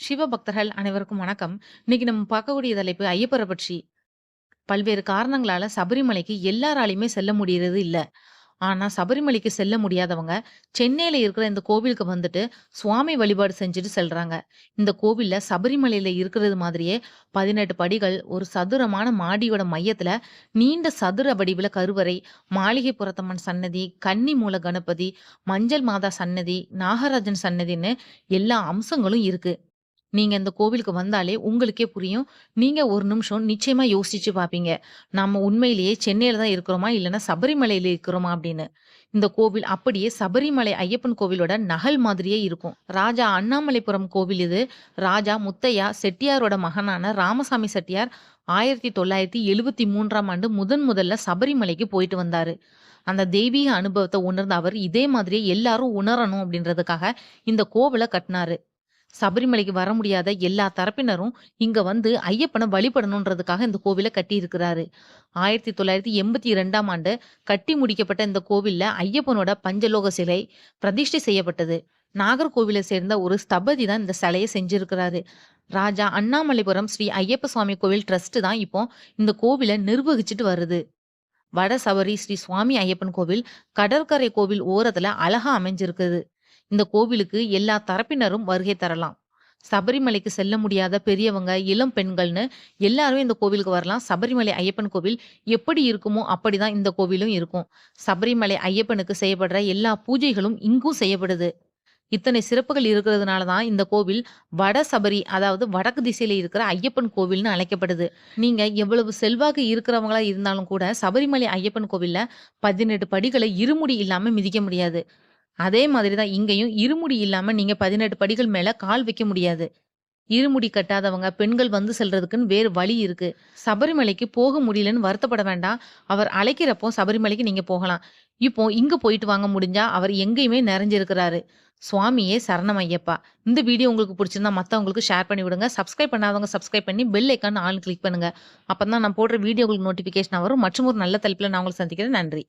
சிவபக்தர்கள் அனைவருக்கும் வணக்கம். இன்னைக்கு நம்ம பார்க்கக்கூடிய தலைப்பு ஐயப்பரை பற்றி. பல்வேறு காரணங்களால சபரிமலைக்கு எல்லாராலையுமே செல்ல முடியறது இல்ல. ஆனா சபரிமலைக்கு செல்ல முடியாதவங்க, சென்னையில இருக்கிற இந்த கோவிலுக்கு வந்துட்டு சுவாமி வழிபாடு செஞ்சுட்டு செல்றாங்க. இந்த கோவில்ல சபரிமலையில இருக்கிறது மாதிரியே 18 படிகள், ஒரு சதுரமான மாடியோட மையத்துல நீண்ட சதுர வடிவில கருவறை, மாளிகை புரத்தம்மன் சன்னதி, கன்னி மூல கணபதி, மஞ்சள் மாதா சன்னதி, நாகராஜன் சன்னதின்னு எல்லா அம்சங்களும் இருக்கு. நீங்க இந்த கோவிலுக்கு வந்தாலே உங்களுக்கே புரியும். நீங்க ஒரு நிமிஷம் நிச்சயமா யோசிச்சு பார்ப்பீங்க. நம்ம உண்மையிலேயே சென்னையில தான் இருக்கிறோமா? இல்லைன்னா சபரிமலையில இருக்கிறோமா? அப்படின்னு. இந்த கோவில் அப்படியே சபரிமலை ஐயப்பன் கோவிலோட நகல் மாதிரியே இருக்கும். ராஜா அண்ணாமலைபுரம் கோவில் இது. ராஜா முத்தையா செட்டியாரோட மகனான ராமசாமி செட்டியார் 1973ஆம் ஆண்டு முதன் முதல்ல சபரிமலைக்கு போயிட்டு வந்தாரு. அந்த தெய்வீக அனுபவத்தை உணர்ந்த அவர் இதே மாதிரியே எல்லாரும் உணரணும் அப்படின்றதுக்காக இந்த கோவில கட்டினாரு சபரிமலைக்கு வர முடியாத எல்லா தரப்பினரும் இங்க வந்து ஐயப்பனை வழிபடணுன்றதுக்காக இந்த கோவிலை கட்டியிருக்கிறாரு. 1982ஆம் ஆண்டு கட்டி முடிக்கப்பட்ட இந்த கோவில்ல ஐயப்பனோட பஞ்சலோக சிலை பிரதிஷ்டை செய்யப்பட்டது. நாகர்கோவிலை சேர்ந்த ஒரு ஸ்தபதி தான் இந்த சிலையை செஞ்சிருக்கிறாரு. ராஜா அண்ணாமலைபுரம் ஸ்ரீ ஐயப்ப சுவாமி கோவில் ட்ரஸ்ட் தான் இப்போ இந்த கோவிலை நிர்வகிச்சிட்டு வருது. வட சபரி ஸ்ரீ சுவாமி ஐயப்பன் கோவில் கடற்கரை கோவில் ஓரத்துல அழகா அமைஞ்சிருக்குது. இந்த கோவிலுக்கு எல்லா தரப்பினரும் வருகை தரலாம். சபரிமலைக்கு செல்ல முடியாத பெரியவங்க, இளம் பெண்கள்னு எல்லாரும் இந்த கோவிலுக்கு வரலாம். சபரிமலை ஐயப்பன் கோவில் எப்படி இருக்குமோ அப்படிதான் இந்த கோவிலும் இருக்கும். சபரிமலை ஐயப்பனுக்கு செய்யப்படுற எல்லா பூஜைகளும் இங்கும் செய்யப்படுது. இத்தனை சிறப்புகள் இருக்கிறதுனால தான் இந்த கோவில் வட சபரி அதாவது வடக்கு திசையில இருக்கிற ஐயப்பன் கோவில்னு அழைக்கப்படுது. நீங்க எவ்வளவு செல்வாக்கு இருக்கிறவங்களா இருந்தாலும் கூட சபரிமலை ஐயப்பன் கோவில்ல பதினெட்டு படிகளை இருமுடி இல்லாம மிதிக்க முடியாது. அதே மாதிரி தான் இங்கேயும் இருமுடி இல்லாமல் நீங்கள் பதினெட்டு படிகள் மேலே கால் வைக்க முடியாது. இருமுடி கட்டாதவங்க, பெண்கள் வந்து செல்றதுக்குன்னு வேறு வழி இருக்கு. சபரிமலைக்கு போக முடியலன்னு வருத்தப்பட வேண்டாம். அவர் அழைக்கிறப்போ சபரிமலைக்கு நீங்க போகலாம். இப்போ இங்க போயிட்டு வாங்க முடிஞ்சா அவர் எங்கேயுமே நிறைஞ்சிருக்கிறாரு. சுவாமியே சரணம் ஐயப்பா! இந்த வீடியோ உங்களுக்கு பிடிச்சிருந்தா மற்றவங்களுக்கு ஷேர் பண்ணி விடுங்க. சப்ஸ்கிரைப் பண்ணாதவங்க சப்ஸ்கிரைப் பண்ணி பெல் ஐக்கான் ஆள் கிளிக் பண்ணுங்க. அப்பதான் நான் போடுற வீடியோ உங்களுக்கு வரும். மற்றும் ஒரு நல்ல தலைப்பில் நான் உங்களுக்கு சந்திக்கிறேன். நன்றி.